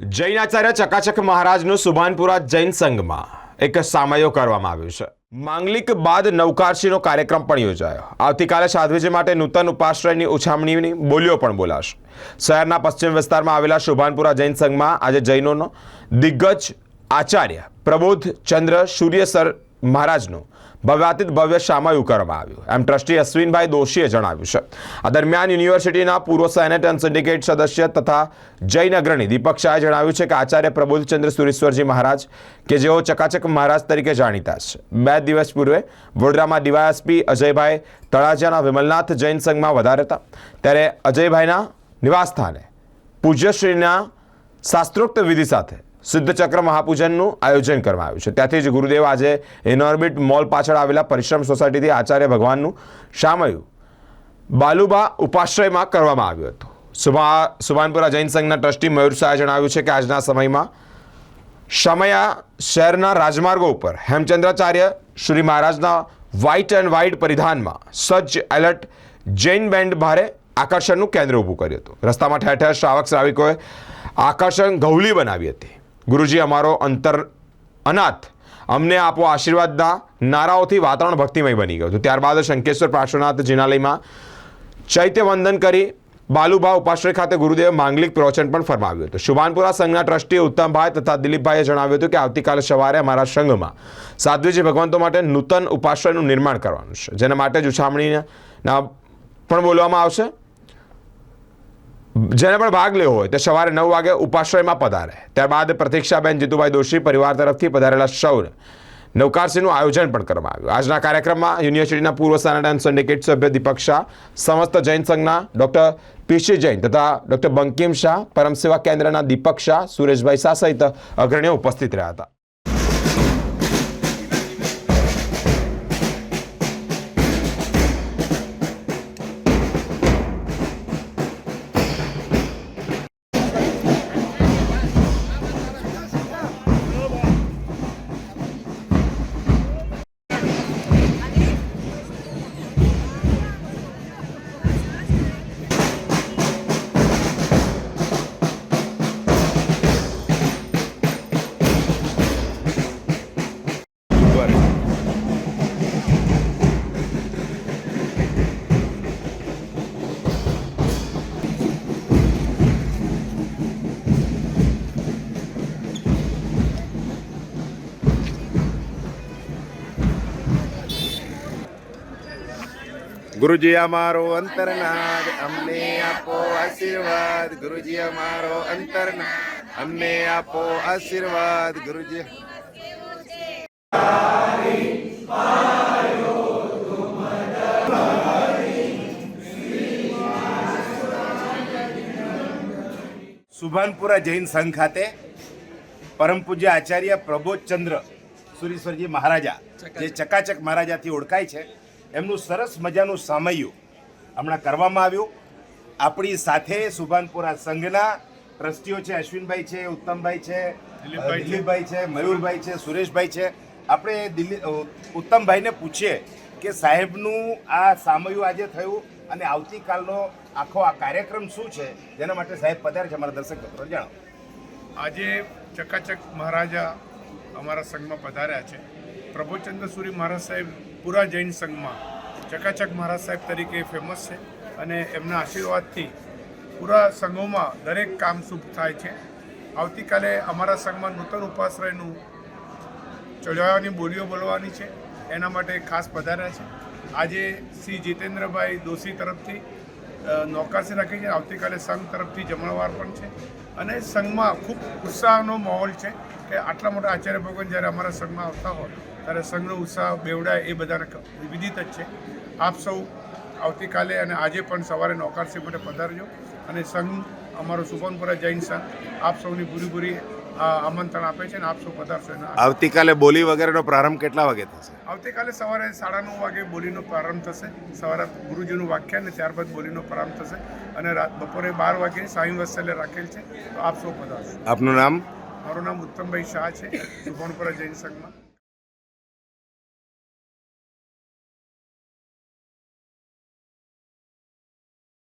જૈનાચાર્ય ચકાચક મહારાજનું સુભાનપુરા જૈન સંઘમાં એક સામયો કરવામાં આવ્યો છે. માંગલિક બાદ નવકારશીનો કાર્યક્રમ પણ યોજાયો. આવતીકાલે સાધ્વીજી માટે નૂતન ઉપાશ્રયની ઉછામણીની બોલીઓ પણ બોલાશે. શહેરના પશ્ચિમ વિસ્તારમાં આવેલા શુભાનપુરા જૈન સંઘમાં આજે જૈનોનો દિગ્ગજ આચાર્ય પ્રબોધ ચંદ્ર સૂર્યસર મહારાજનું ભવ્યાતીત ભવ્ય સામયું કરવામાં આવ્યું. એમ ટ્રસ્ટી અશ્વિનભાઈ દોશીએ જણાવ્યું છે. આ દરમિયાન યુનિવર્સિટીના પૂર્વ સેનેટ એન્ડ સિન્ડિકેટ સદસ્ય તથા જૈન અગ્રણી દીપક શાહે જણાવ્યું છે કે આચાર્ય પ્રબોધચંદ્ર સુરેશ્વરજી મહારાજ, કે જેઓ ચકાચક મહારાજ તરીકે જાણીતા છે. બે દિવસ પૂર્વે વડોદરામાં ડીવાયએસપી અજયભાઈ તળાજાના વિમલનાથ જૈન સંઘમાં વધારે હતા. ત્યારે અજયભાઈના નિવાસસ્થાને પૂજ્યશ્રીના શાસ્ત્રોક્ત વિધિ સાથે સિદ્ધચક્ર મહાપૂજનનું આયોજન કરવામાં આવ્યું છે. ત્યાંથી જ ગુરુદેવ આજે ઇનઓર્બિટ મોલ પાછળ આવેલા પરિશ્રમ સોસાયટીથી આચાર્ય ભગવાનનું શામયું બાલુબા ઉપાશ્રયમાં કરવામાં આવ્યું હતું. સુભા, સુભાનપુરા જૈન સંઘના ટ્રસ્ટી મયુર શાહે જણાવ્યું છે કે આજના સમયમાં સમયા શહેરના રાજમાર્ગો ઉપર હેમચંદ્રાચાર્ય શ્રી મહારાજના વ્હાઇટ એન્ડ વ્હાઇટ પરિધાનમાં સજ્જ એલર્ટ જૈન બેન્ડ ભારે આકર્ષણનું કેન્દ્ર ઊભું કર્યું હતું. રસ્તામાં ઠેર ઠેર શ્રાવક શ્રાવિકોએ આકર્ષણ ગૌલી બનાવી હતી. ગુરુજી, અમારો અંતર અનાથ. અમને આપો આશીર્વાદના નારાઓથી વાતાવરણ ભક્તિમય બની ગયું. હતું ત્યારબાદ શંકેશ્વર પાર્શ્વનાથ જિનાલયમાં ચૈત્ય વંદન કરી બાલુભા ઉપાશ્રય ખાતે ગુરુદેવ માંગલિક પ્રવચન પણ ફરમાવ્યું હતું. શુભાનપુરા સંઘના ટ્રસ્ટી ઉત્તમભાઈ તથા દિલીપભાઈએ જણાવ્યું હતું કે આવતીકાલે સવારે અમારા સંઘમાં સાધ્વીજી ભગવંતો માટે નૂતન ઉપાશ્રયનું નિર્માણ કરવાનું છે. જેના માટે જ ઉછામણીના પણ બોલવામાં આવશે. જેને પણ ભાગ લેવો હોય તે સવારે નવ વાગે ઉપાશ્રયમાં પધારે. ત્યારબાદ પ્રતીક્ષાબેન જીતુભાઈ દોશી પરિવાર તરફથી પધારેલા સૌને નૌકારસીનું આયોજન પણ કરવામાં આવ્યું. આજના કાર્યક્રમમાં યુનિવર્સિટીના પૂર્વ સેનેટાઇન સિન્ડિકેટ સભ્ય દીપક શાહ, સમસ્ત જૈન સંઘના ડોક્ટર પીસી જૈન તથા ડોક્ટર બંકિમ શાહ પરમસેવા કેન્દ્રના દીપક શાહ, સુરેશભાઈ શાહ સહિત અગ્રણીઓ ઉપસ્થિત રહ્યા હતા. ગુરુજી અમારો અંતરનાદ, અમને આપો આશીર્વાદ, ગુરુજી અમારો અંતરનાદ, અમને આપો આશીર્વાદ, ગુરુજી. સુભાનપુરા જૈન સંઘ ખાતે પરમ પૂજ્ય આચાર્ય પ્રબોધચંદ્ર સુરેશ્વરજી મહારાજા, જે ચકાચક મહારાજાથી ઓળખાય છે. એમનું સરસ મજાનું સામયું હમણાં કરવામાં આવ્યું. આપણી સાથે સુભાનપુરા સંઘના ટ્રસ્ટીઓ છે અશ્વિનભાઈ છે ઉત્તમભાઈ છે દિલીપભાઈ છે. મયુરભાઈ છે સુરેશભાઈ છે. આપણે દિલ્હી ઉત્તમભાઈને પૂછીએ કે સાહેબનું આ સામયું આજે થયું અને આવતીકાલનો આખો આ કાર્યક્રમ શું છે? જેના માટે સાહેબ પધારે છે અમારા દર્શક મિત્રો. જાણો આજે ચકાચક મહારાજા અમારા સંઘમાં પધાર્યા છે. પ્રભુચંદ્ર સુરી મહારાજ સાહેબ પૂરા જૈન સંઘમાં ચકાચક મહારાજ સાહેબ તરીકે ફેમસ છે અને એમના આશીર્વાદથી પૂરા સંઘોમાં દરેક કામ શુભ થાય છે. આવતીકાલે અમારા સંઘમાં નૂતન ઉપાશ્રયનું ચઢાવવાની બોલીઓ બોલવાની છે. એના માટે ખાસ પધાર્યા છે. આજે શ્રી જીતેન્દ્રભાઈ દોશી તરફથી નોકાસી રાખી છે આવતીકાલે સંઘ તરફથી જમણવાર પણ છે. અને સંઘમાં ખૂબ ઉત્સાહનો માહોલ છે કે આટલા મોટા આચાર્ય ભગવાન જ્યારે અમારા સંઘમાં આવતા હોય, ત્યારે સંઘનો ઉત્સાહ, બેવડાય એ બધાને વિદિત જ છે. આપ સૌ આવતીકાલે અને આજે પણ સવારે નોકારસી માટે પધારજો. અને સંઘ અમારો સુભનપુરા જૈન સંઘ, આપ સૌની પૂરી પૂરી આમંત્રણ આપે છે અને આપ સૌ પધારશો આવતીકાલે બોલી વગેરેનો પ્રારંભ કેટલા વાગે થશે? આવતીકાલે સવારે સાડા નવ વાગે બોલીનો પ્રારંભ થશે. સવારે ગુરુજીનું વાખ્યાન અને ત્યારબાદ બોલીનો પ્રારંભ થશે. અને રાત બપોરે બાર વાગે સાંઈ વત્સલ્ય રાખેલ છે. તો આપ સૌ પધારશો? આપનું નામ? મારું નામ ઉત્તમભાઈ શાહ છે. સુભણપુરા જૈન સંઘમાં.